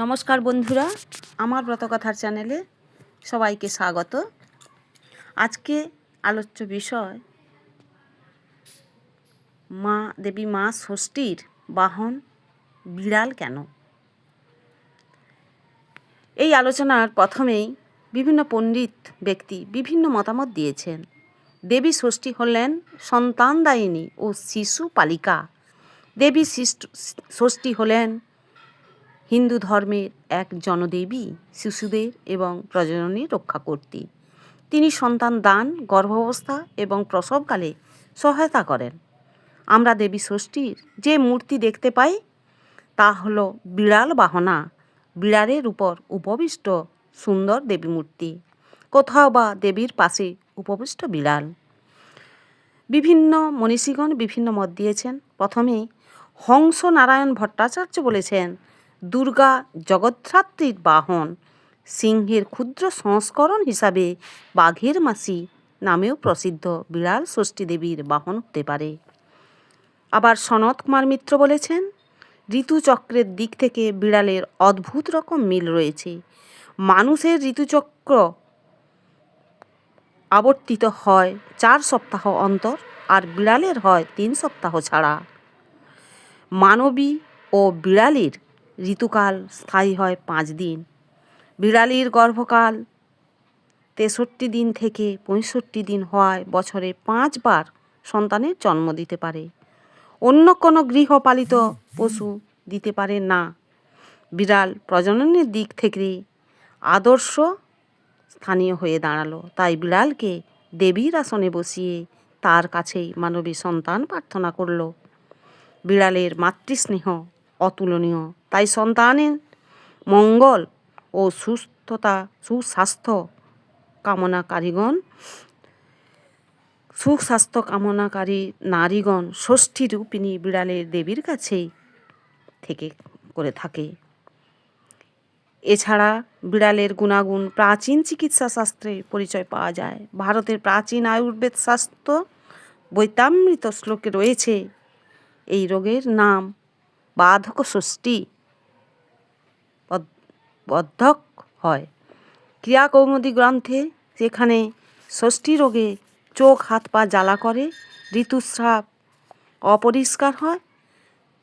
নমস্কার বন্ধুরা, আমার ব্রতকথার চ্যানেলে সবাইকে স্বাগত। আজকে আলোচ্য বিষয়, মা দেবী, মা ষষ্ঠীর বাহন বিড়াল কেন? এই আলোচনার প্রথমেই বিভিন্ন পণ্ডিত ব্যক্তি বিভিন্ন মতামত দিয়েছেন। দেবী ষষ্ঠী হলেন সন্তানদায়িনী ও শিশু পালিকা। দেবী ষষ্ঠী হলেন হিন্দু ধর্মের এক জনদেবী শিশুদের এবং প্রজননী রক্ষা করতে তিনি সন্তান দান, গর্ভাবস্থা এবং প্রসবকালে সহায়তা করেন। আমরা দেবী ষষ্ঠীর যে মূর্তি দেখতে পাই, তা হলো বিড়াল বাহনা। বিড়ালের উপর উপবিষ্ট সুন্দর দেবী মূর্তি। কোথাও বা দেবীর পাশে উপবিষ্ট বিড়াল। বিভিন্ন মনীষীগণ বিভিন্ন মত দিয়েছেন। প্রথমে হংস নারায়ণ ভট্টাচার্য বলেছেন দুর্গা জগদ্ধাত্রীর বাহন, সিংহের ক্ষুদ্র সংস্করণ হিসাবে বাঘের মাসি নামেও প্রসিদ্ধ বিড়াল ষষ্ঠী দেবীর বাহন হতে পারে। আবার সনত কুমার মিত্র বলেছেন, ঋতুচক্রের দিক থেকে বিড়ালের অদ্ভুত রকম মিল রয়েছে। মানুষের ঋতুচক্র আবর্তিত হয় চার সপ্তাহ অন্তর আর বিড়ালের হয় তিন সপ্তাহ ছাড়া। মানবী ও বিড়ালির ঋতুকাল স্থায়ী হয় পাঁচ দিন। বিড়ালির গর্ভকাল তেষট্টি দিন থেকে পঁয়ষট্টি দিন হওয়ায় বছরে পাঁচবার সন্তানের জন্ম দিতে পারে। অন্য কোনো গৃহপালিত পশু দিতে পারে না। বিড়াল প্রজননের দিক থেকে আদর্শ স্থানীয় হয়ে দাঁড়াল। তাই বিড়ালকে দেবীর আসনে বসিয়ে তার কাছেই মানবী সন্তান প্রার্থনা করল। বিড়ালের মাতৃস্নেহ অতুলনীয়। তাই সন্তানের মঙ্গল ও সুস্থতা, সুস্বাস্থ্য কামনাকারীগণ সুস্বাস্থ্য কামনাকারী নারীগণ ষষ্ঠী রূপিণী বিড়ালের দেবীর কাছেই থেকে করে থাকে। এছাড়া বিড়ালের গুণাগুণ প্রাচীন চিকিৎসা শাস্ত্রে পরিচয় পাওয়া যায়। ভারতের প্রাচীন আয়ুর্বেদ শাস্ত্র বৈতামৃত শ্লোকে রয়েছে, এই রোগের নাম বাধক ষষ্ঠী বদ- বদ্ধক হয়। ক্রিয়া কৌমুদী গ্রন্থে যেখানে ষষ্ঠী রোগে চোখ, হাত, পা জ্বালা করে, ঋতুস্রাব অপরিষ্কার হয়,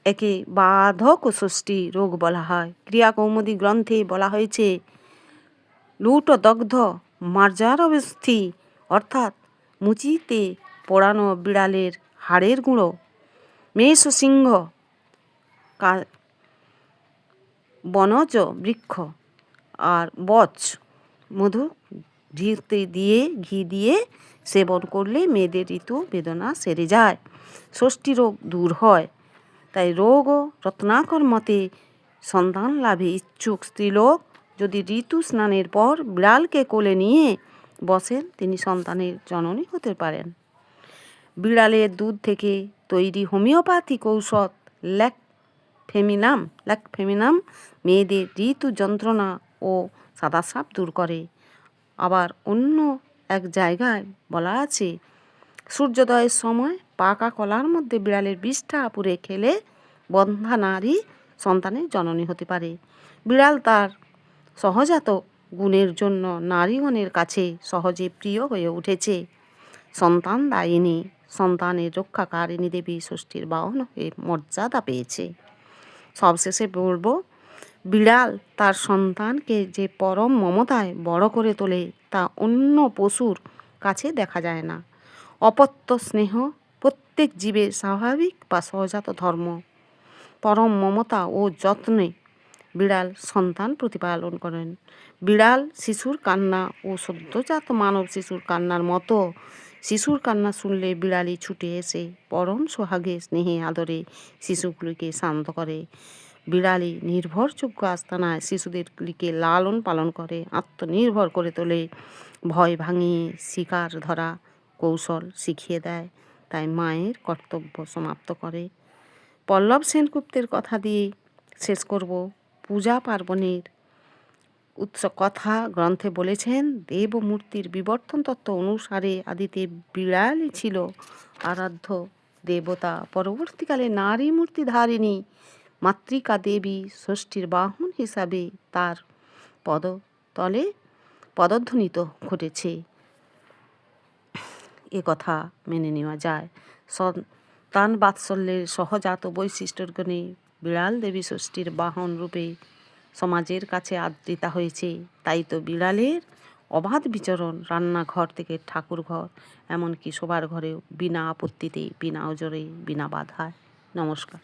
একে বাধক ষষ্ঠী রোগ বলা হয়। ক্রিয়া কৌমুদী গ্রন্থে বলা হয়েছে, লুট, দগ্ধ, মার্জার অবস্থি, অর্থাৎ মুচিতে পোড়ানো বিড়ালের হাড়ের গুঁড়ো, মেষ, সিংহ বনজ বৃক্ষ আর বচ, মধু ঘিতে দিয়ে, ঘি দিয়ে সেবন করলে মেয়েদের ঋতু বেদনা সেরে যায়। ষষ্ঠী রোগ দূর হয়, তাই রোগ ও রত্নাকর মতে সন্তান লাভে ইচ্ছুক স্ত্রীলোক যদি ঋতু স্নানের পর বিড়ালকে কোলে নিয়ে বসেন, তিনি সন্তানের জননী হতে পারেন। বিড়ালের দুধ থেকে তৈরি হোমিওপ্যাথিক ঔষধ ল্যাক ফেমিনাম ল্যাক ফেমিনাম মেয়েদের ঋতু যন্ত্রণা ও সাদাসাপ দূর করে। আবার অন্য এক জায়গায় বলা আছে, সূর্যোদয়ের সময় পাকা কলার মধ্যে বিড়ালের বিষটা পুড়ে খেলে বন্ধা নারী সন্তানের জননী হতে পারে। বিড়াল তার সহজাত গুণের জন্য নারীগণের কাছে সহজে প্রিয় হয়ে উঠেছে। সন্তান দায়িনী, সন্তানের রক্ষাকারিণী দেবী ষষ্ঠীর বাহন হয়ে মর্যাদা পেয়েছে। সবশেষে বলব, বিড়াল তার সন্তানকে যে পরম মমতায় বড় করে তোলে তা অন্য পশুর কাছে দেখা যায় না। অপত্য স্নেহ প্রত্যেক জীবের স্বাভাবিক বা সহজাত ধর্ম। পরম মমতা ও যত্নে বিড়াল সন্তান প্রতিপালন করেন। বিড়াল শিশুর কান্না ও সদ্যজাত মানব শিশুর কান্নার মতো। শিশুর কান্না শুনলে বিড়ালি ছুটে এসে পরম সোহাগে স্নেহে আদরে শিশুগুলিকে শান্ত করে। বিড়ালি নির্ভরযোগ্য আস্তানায় শিশুদেরগুলিকে লালন পালন করে, আত্মনির্ভর করে তোলে। ভয় ভাঙিয়ে শিকার ধরা কৌশল শিখিয়ে দেয়, তাই মায়ের কর্তব্য সমাপ্ত করে। পল্লব সেনগুপ্তের কথা দিয়ে শেষ করব। পূজা পার্বণের উৎস কথা গ্রন্থে বলেছেন, দেবমূর্তির বিবর্তন তত্ত্ব অনুসারে আদিতে বিড়ালই ছিল আরাধ্য দেবতা। পরবর্তীকালে নারী মূর্তি ধারিণী মাতৃকা দেবী ষষ্ঠীর বাহন হিসাবে তার পদতলে পদধ্বনিত ঘটেছে। এ কথা মেনে নেওয়া যায়। সন্তান বাৎসল্যের সহজাত বৈশিষ্ট্যের গুণে বিড়াল দেবী ষষ্ঠীর বাহন রূপে সমাজের কাছে আদৃতা হয়েছে। তাই তো বিড়ালের অবাধ বিচরণ রান্নাঘর থেকে ঠাকুর ঘর এমনকি সবার ঘরেও বিনা আপত্তিতে, বিনা ওজরে, বিনা বাধায়। নমস্কার।